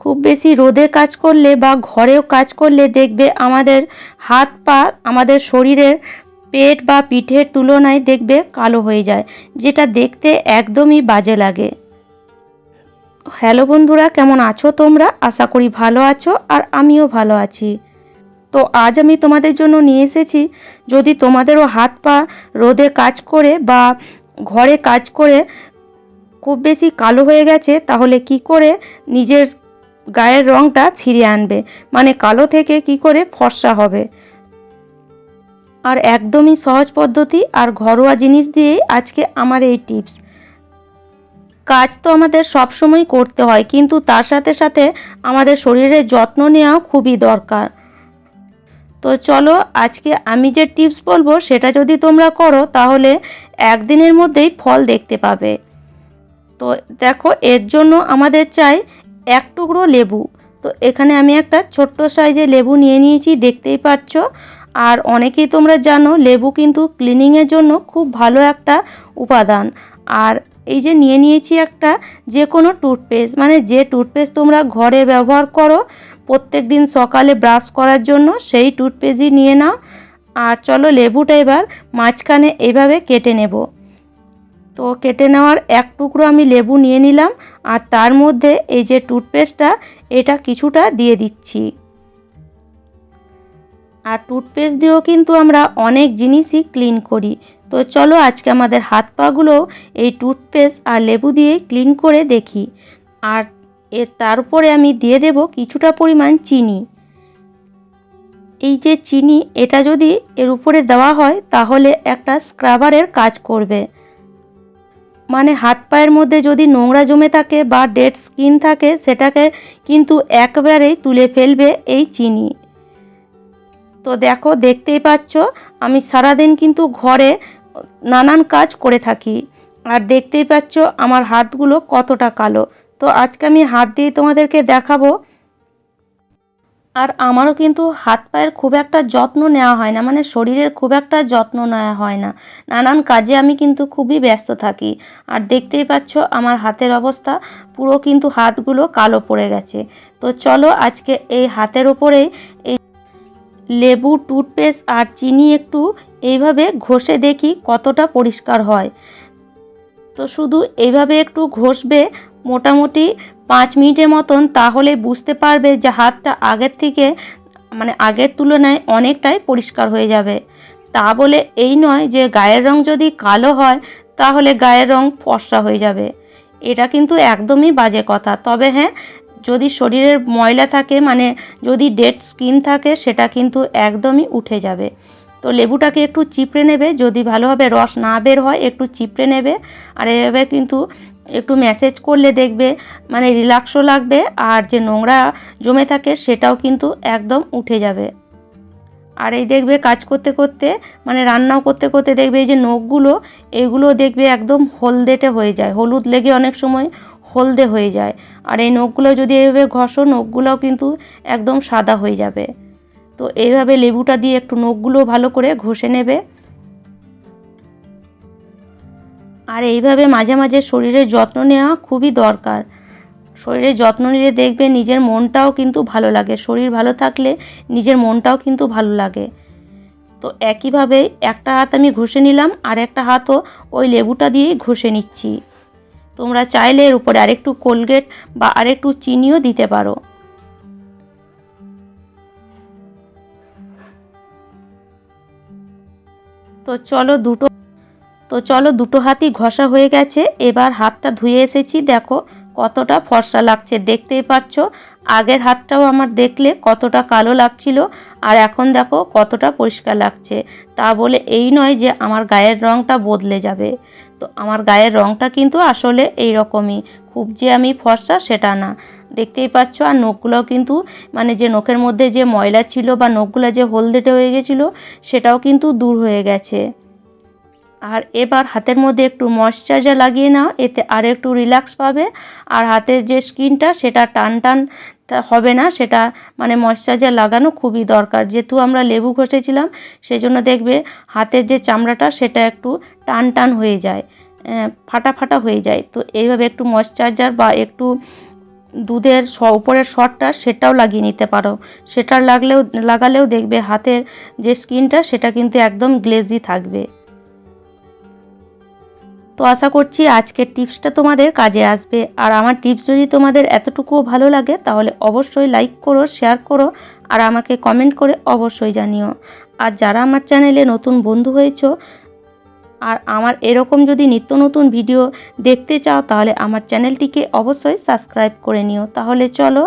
খুব বেশি রোদে কাজ করলে বা ঘরেও কাজ করলে দেখবে আমাদের হাত পা আমাদের শরীরের পেট বা পিঠের তুলনায় দেখবে কালো হয়ে যায়, যেটা দেখতে একদমই বাজে লাগে। হ্যালো বন্ধুরা, কেমন আছো তোমরা? আশা করি ভালো আছো আর আমিও ভালো আছি। তো আজ আমি তোমাদের জন্য নিয়ে এসেছি, যদি তোমাদেরও হাত পা রোদে কাজ করে বা ঘরে কাজ করে খুব বেশি কালো হয়ে গেছে, তাহলে কি করে নিজের গায়ের রঙটা ফিরিয়ে আনবে। মানে কালো থেকে কি করে ফর্সা হবে? আর একদমই সহজ পদ্ধতি আর ঘরোয়া জিনিস দিয়েই আজকে আমার এই টিপস। কাজ তো আমাদের সবসময় করতে হয়, কিন্তু তার সাথে সাথে আমাদের শরীরের যত্ন নেওয়া খুবই দরকার। তো চলো আজকে আমি যে টিপস বলব, সেটা যদি তোমরা করো, তাহলে একদিনের মধ্যেই ফল দেখতে পাবে। তো দেখো, এর জন্য আমাদের চাই এক টুকরো লেবু। তো এখানে আমি একটা ছোট্ট সাইজে লেবু নিয়ে নিয়েছি, দেখতেই পাচ্ছ। আর অনেকেই তোমরা জানো, লেবু কিন্তু ক্লিনিংয়ের জন্য খুব ভালো একটা উপাদান। আর এই যে নিয়ে নিয়েছি একটা যে কোনো টুথপেস্ট মানে যে টুথপেস্ট তোমরা ঘরে ব্যবহার করো, প্রত্যেক দিন সকালে ব্রাশ করার জন্য সেই টুথপেস্টই নিয়ে নাও। আর চলো লেবুটা এবার মাঝখানে এইভাবে কেটে নেব। তো কেটে নেওয়ার এক টুকরো আমি লেবু নিয়ে নিলাম, আর তার মধ্যে এই যে টুথপেস্টটা, এটা কিছুটা দিয়ে দিচ্ছি। আর টুথপেস্ট দিয়েও কিন্তু আমরা অনেক জিনিসই ক্লিন করি। তো চলো আজকে আমাদের হাত পাগুলো এই টুথপেস্ট আর লেবু দিয়ে ক্লিন করে দেখি। আর এর তার উপরে আমি দিয়ে দেব কিছুটা পরিমাণ চিনি। এই যে চিনি, এটা যদি এর উপরে দেওয়া হয়, তাহলে একটা স্ক্রাবারের কাজ করবে। মানে হাত পায়ের মধ্যে যদি নোংরা জমে থাকে বা ডেড স্কিন থাকে, সেটাকে কিন্তু একবারেই তুলে ফেলবে এই চিনি। তো দেখো, দেখতেই পাচ্ছ, আমি সারাদিন কিন্তু ঘরে নানান কাজ করে থাকি। আর দেখতেই পাচ্ছ, আমার হাতগুলো কতটা কালো। তো আজকে আমি হাত দিয়ে তোমাদেরকে দেখাবো আর আমারও কিন্তু হাত পায়ের খুব একটা যত্ন নেওয়া হয় না মানে শরীরের খুব একটা যত্ন নেওয়া হয় না। নানান কাজে আমি কিন্তু খুবই ব্যস্ত থাকি। আর দেখতেই পাচ্ছ আমার হাতের অবস্থা, পুরো কিন্তু হাতগুলো কালো পড়ে গেছে। তো চলো আজকে এই হাতের ওপরেই এই লেবু, টুথপেস্ট আর চিনি একটু এইভাবে ঘষে দেখি কতটা পরিষ্কার হয়। তো শুধু এইভাবে একটু ঘষবে, মোটামুটি পাঁচ মিনিটের মতন, তাহলে বুঝতে পারবে যে হাতটা আগের থেকে মানে আগের তুলনায় অনেকটাই পরিষ্কার হয়ে যাবে। তা বলে এই নয় যে গায়ের রং যদি কালো হয়, তাহলে গায়ের রং ফর্সা হয়ে যাবে। এটা কিন্তু একদমই বাজে কথা। তবে হ্যাঁ যদি শরীরের ময়লা থাকে মানে যদি ডেড স্কিন থাকে, সেটা কিন্তু একদমই উঠে যাবে। তো লেবুটাকে একটু চিপড়ে নেবে, যদি ভালোভাবে রস না বের হয়, একটু চিপড়ে নেবে। আর এভাবে কিন্তু একটু ম্যাসেজ করলে দেখবে মানে রিল্যাক্সও লাগবে আর যে নোংরা জমে থাকে সেটাও কিন্তু একদম উঠে যাবে। আর এই দেখবে কাজ করতে করতে মানে রান্নাও করতে করতে দেখবে এই যে নখগুলো, এগুলো দেখবে একদম হলদেটে হয়ে যায়। হলুদ লেগে অনেক সময় হলদে হয়ে যায়। আর এই নখগুলো যদি এইভাবে ঘষো, নখগুলোও কিন্তু একদম সাদা হয়ে যাবে। তো এইভাবে লেবুটা দিয়ে একটু নখগুলো ভালো করে ঘষে নেবে। আর এইভাবে মাঝে মাঝে শরীরের যত্ন নেওয়া খুবই দরকার। শরীরের যত্ন নিলে দেখবে নিজের মনটাও কিন্তু ভালো লাগে। শরীর ভালো থাকলে নিজের মনটাও কিন্তু ভালো লাগে। তো একইভাবে একটা হাত আমি ঘষে নিলাম, আর একটা হাতও ওই লেবুটা দিয়েই ঘষে নিচ্ছি। তোমরা চাইলে এর উপরে আরেকটু কোলগেট বা আরেকটু চিনিও দিতে পারো। তো চলো দুটো তো চলো দুটো হাতই ঘষা হয়ে গেছে, এবার হাতটা ধুয়ে এসেছি, দেখো কতটা ফর্সা লাগছে, দেখতেই পাচ্ছ? আগের হাতটাও আমার দেখলে কতটা কালো লাগছিল, আর এখন দেখো কতটা পরিষ্কার লাগছে। তা বলে এই নয় যে আমার গায়ের রঙটা বদলে যাবে। তো আমার গায়ের রঙটা কিন্তু আসলে এই রকমই খুব যে আমি ফর্সা সেটা না। দেখতেই পাচ্ছ, আর নখগুলোও কিন্তু মানে যে নখের মধ্যে যে ময়লা ছিল বা নখগুলো যে হলদেটে হয়ে গেছিল, সেটাও কিন্তু দূর হয়ে গেছে। আর এবার হাতের মধ্যে একটু ময়শ্চারাইজার লাগিয়ে নাও, এতে আর একটু রিল্যাক্স পাবে। আর হাতের যে স্কিনটা, সেটা টান টান হবে না, সেটা মানে ময়শ্চারাইজার লাগানো খুবই দরকার। যেহেতু আমরা লেবু ঘষেছিলাম সেই জন্য দেখবে হাতের যে চামড়াটা, সেটা একটু টান টান হয়ে যায় ফাটা ফাটা হয়ে যায়। তো এইভাবে একটু ময়শ্চারাইজার বা একটু দুধের স, উপরের শটটা, সেটাও লাগিয়ে নিতে পারো। সেটা লাগলেও, লাগালেও দেখবে হাতের যে স্কিনটা, সেটা কিন্তু একদম গ্লেজি থাকবে। তো আশা করছি আজকের টিপসটা তোমাদের কাজে আসবে। আর আমার টিপস যদি তোমাদের এতটুকুও ভালো লাগে, তাহলে অবশ্যই লাইক করো শেয়ার করো, আর আমাকে কমেন্ট করে অবশ্যই জানিও। আর যারা আমার চ্যানেলে নতুন বন্ধু হয়েছো, আর আমার এরকম যদি নিত্য নতুন ভিডিও দেখতে চাও, তাহলে আমার চ্যানেলটিকে অবশ্যই সাবস্ক্রাইব করে নিও। তাহলে চলো